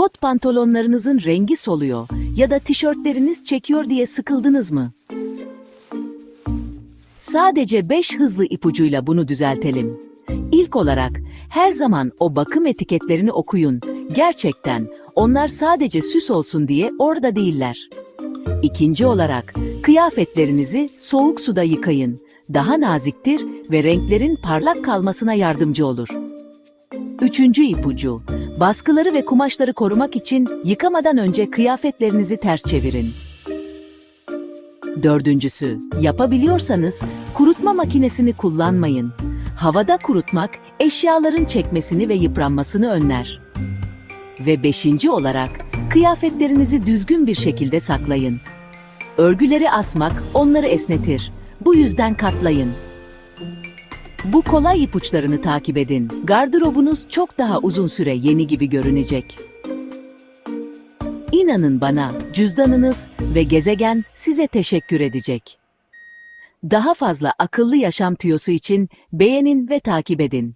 Kot pantolonlarınızın rengi soluyor ya da tişörtleriniz çekiyor diye sıkıldınız mı? Sadece 5 hızlı ipucuyla bunu düzeltelim. İlk olarak her zaman o bakım etiketlerini okuyun. Gerçekten onlar sadece süs olsun diye orada değiller. İkinci olarak kıyafetlerinizi soğuk suda yıkayın. Daha naziktir ve renklerin parlak kalmasına yardımcı olur. Üçüncü ipucu, baskıları ve kumaşları korumak için yıkamadan önce kıyafetlerinizi ters çevirin. Dördüncüsü, yapabiliyorsanız kurutma makinesini kullanmayın. Havada kurutmak eşyaların çekmesini ve yıpranmasını önler. Ve beşinci olarak kıyafetlerinizi düzgün bir şekilde saklayın. Örgüleri asmak onları esnetir. Bu yüzden katlayın. Bu kolay ipuçlarını takip edin. Gardırobunuz çok daha uzun süre yeni gibi görünecek. İnanın bana, cüzdanınız ve gezegen size teşekkür edecek. Daha fazla akıllı yaşam tüyosu için beğenin ve takip edin.